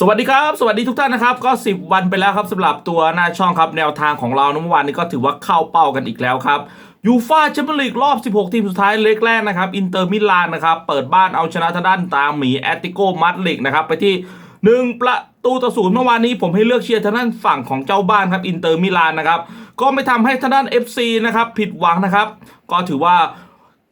สวัสดีครับ สวัสดีทุกท่านนะครับ ก็ 10 วันไปแล้วครับสำหรับตัวหน้าช่องครับแนวทางของเราเมื่อวานนี้ก็ถือว่าเข้าเป้ากันอีกแล้วครับยูฟาแชมเปี้ยนลีกรอบ 16 ทีมสุดท้ายเล็กแรกนะครับอินเตอร์มิลานนะครับเปิดบ้านเอาชนะทางด้านตามหมีแอตติโกมาดริดนะครับไปที่ 1 ประตูต่อศูนย์เมื่อวานนี้ผมให้เลือกเชียร์ทางด้านฝั่งของเจ้าบ้านครับอินเตอร์มิลานนะครับก็ไม่ทำให้ทางด้าน FC นะครับผิดหวังนะครับก็ถือว่า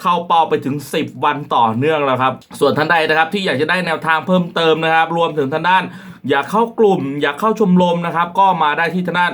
เข้าเป้าไปถึง 10 วันต่อเนื่องแล้วครับ ส่วนท่านใดนะครับที่อยากจะได้แนวทางเพิ่มเติมนะครับ รวมถึงทางด้าน อยากเข้ากลุ่ม อยากเข้าชมรมนะครับ ก็มาได้ที่ทางด้าน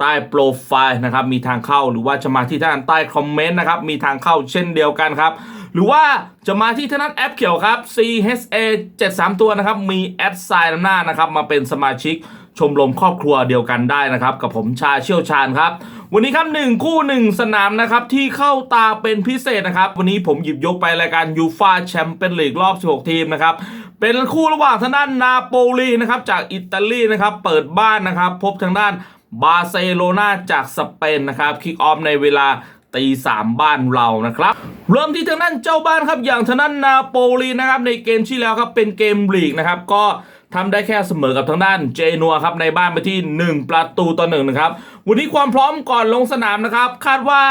ใต้โปรไฟล์นะครับมีทางเข้าหรือว่าจะมาที่ทางด้านใต้คอมเมนต์นะครับมีทางเข้าเช่นเดียวกันครับหรือว่าจะมาที่ทางด้นแอปเขียวครับ CHA 73 ตัวนะครับมีแอดไซน์นำหน้านะครับมาเป็นสมาชิก ชมรมครอบครัวเดียวกันได้นะครับ กับผมชาเชี่ยวชาญครับ วันนี้ครับหนึ่งคู่หนึ่งสนามนะครับที่เข้าตาเป็นพิเศษนะครับ วันนี้ผมหยิบยกไปรายการยูฟาแชมเปี้ยนลีกรอบ 16 ทีมนะครับเป็นคู่ระหว่างทางด้านนาโปลีนะครับจากอิตาลีนะครับเปิดบ้านนะครับ พบทางด้านบาร์เซโลนาจากสเปนนะครับคิกออฟในเวลาตีสามบ้านเรานะครับ เริ่มที่ทางด้านเจ้าบ้านครับอย่างทางด้านนาโปลีนะครับในเกมที่แล้วครับเป็นเกมลีกนะครับก็ ทำได้แค่เสมอกับทางด้านเจนัวครับในบ้านไปที่ 1 ประตูต่อหนึ่งนะครับ วันนี้ความพร้อมก่อนลงสนามนะครับ คาดว่า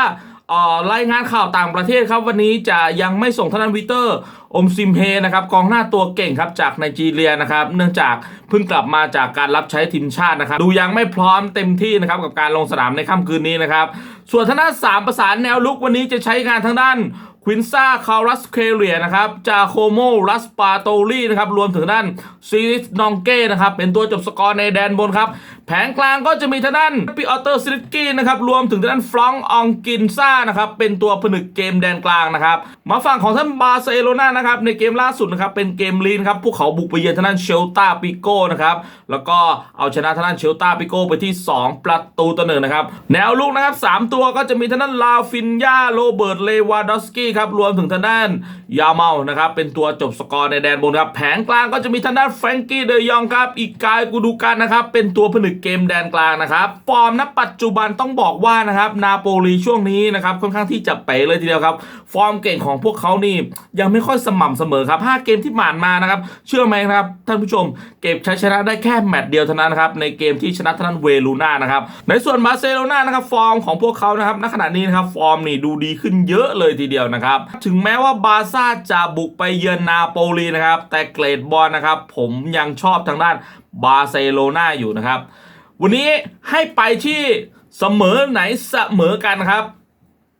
อ่อรายงานข่าวต่างประเทศครับวันนี้จะยังไม่ส่งทางด้านวิเตอร์อมซิมเฮนะครับกองหน้าตัวเก่งครับจากไนจีเรียนะครับ เนื่องจากเพิ่งกลับมาจากการรับใช้ทีมชาตินะครับ ดูยังไม่พร้อมเต็มที่นะครับกับการลงสนามในค่ำคืนนี้นะครับ ส่วนทางด้านสามประสานแนวลุกวันนี้จะใช้งานทางด้าน ควินซ่าคารัสเคเลียนะครับ จาโคโมรัสปาโตลีนะครับ รวมถึงด้านซีริสนองเก้นะครับ เป็นตัวจบสกอร์ในแดนบนครับ ผงกลางก็จะมีทางด้านปิออเตอร์ซิลิกี้นะครับรวมถึงทางด้านฟรองอองกินซ่านะครับเป็นตัวผนึกเกมแดนกลางนะครับมาฝั่งของท่านบาร์เซโลนานะครับในเกมล่าสุดนะครับเป็นเกมลีนครับพวกเขาบุกไปเยือนทางด้านเชลตาปิโก้นะครับแล้วก็เอาชนะทางด้านเชลตาปิโก้ไปที่ 2 ประตูต่อหนึ่งนะครับแนวลุกนะครับสามตัวก็จะมีทางด้านลาฟินยาโรเบิร์ตเลวาดอสกี้ครับรวมถึงทางด้านยาเมานะครับเป็นตัวจบสกอร์ในแดนบนครับแผงกลางก็จะมีทางด้านแฟรงกี้เดยองครับอีกกายกูดูกันนะครับเป็นตัวผนึกเกมแดนกลางนะครับ ฟอร์มณปัจจุบันต้องบอกว่านะครับนาโปลีช่วงนี้นะครับค่อนข้างที่จะเป๋เลยทีเดียวครับ ฟอร์มเก่งของพวกเขานี่ยังไม่ค่อยสม่ำเสมอครับ5เกมที่ผ่านมานะครับ เชื่อไหมครับท่านผู้ชม เก็บชัยชนะได้แค่แมตช์เดียวเท่านั้นครับในเกมที่ชนะทางด้านเวลูน่านะครับในส่วนบาร์เซโลนานะครับฟอร์มของพวกเขานะครับณขณะนี้นะครับฟอร์มนี่ดูดีขึ้นเยอะเลยทีเดียวนะครับถึงแม้ว่าบาร์ซ่าจะบุกไปเยือนนาโปลีนะครับแต่เกรดบอลนะครับผมยังชอบทางด้านบาร์เซโลนาอยู่นะครับ วันนี้ให้ไปที่เสมอไหนเสมอกันครับ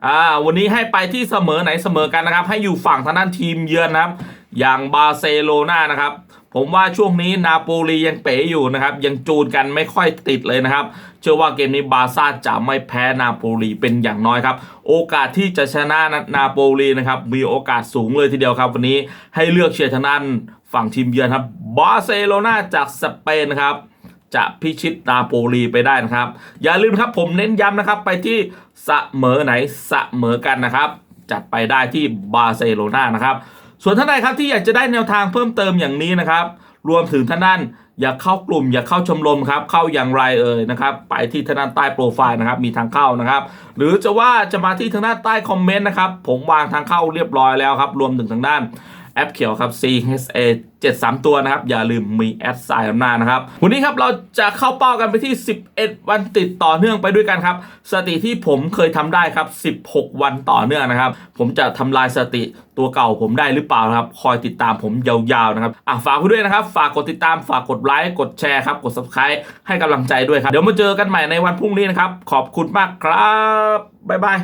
อ่าวันนี้ให้ไปที่เสมอไหนเสมอกันนะครับ ให้อยู่ฝั่งทางด้านทีมเยือนนะครับ อย่างบาร์เซโลนานะครับ ผมว่าช่วงนี้นาโปลียังเป๋อยู่นะครับ ยังจูนกันไม่ค่อยติดเลยนะครับ เชื่อว่าเกมนี้บาซ่าจะไม่แพ้นาโปลีเป็นอย่างน้อยครับ โอกาสที่จะชนะนาโปลีนะครับ มีโอกาสสูงเลยทีเดียวครับ วันนี้ให้เลือกเชียร์ทางด้านฝั่งทีมเยือนครับบาร์เซโลนาจากสเปนครับ จะพิชิตนาโปลีไปได้นะครับ อย่าลืมครับผมเน้นย้ำนะครับไปที่เสมอไหนเสมอกันนะครับ จัดไปได้ที่บาร์เซโลนานะครับ ส่วนท่านใดครับที่อยากจะได้แนวทางเพิ่มเติมอย่างนี้นะครับ รวมถึงท่านด้านอยากเข้ากลุ่มอยากเข้าชมรมครับ เข้าอย่างไรเอ่ยนะครับ ไปที่ทางด้านใต้โปรไฟล์นะครับ มีทางเข้านะครับ หรือจะว่าจะมาที่ทางด้านใต้คอมเมนต์นะครับ ผมวางทางเข้าเรียบร้อยแล้วครับ รวมถึงทางด้าน แอปเขียวครับ CHA 73 ตัวนะครับ อย่าลืมมีแอดไซน์อำนาจนะครับ วันนี้ครับเราจะเข้าเป้ากันไปที่ 11 วันติดต่อเนื่องไปด้วยกันครับ สติที่ผมเคยทำได้ครับ 16 วันต่อเนื่องนะครับ ผมจะทำลายสติตัวเก่าผมได้หรือเปล่าครับ คอยติดตามผมยาวๆนะครับอะฝากด้วยนะครับ ฝากกดติดตาม ฝากกดไลค์ กดแชร์ครับ กด subscribe ให้กำลังใจด้วยครับ เดี๋ยวมาเจอกันใหม่ในวันพรุ่งนี้นะครับ ขอบคุณมากครับ บ๊ายบาย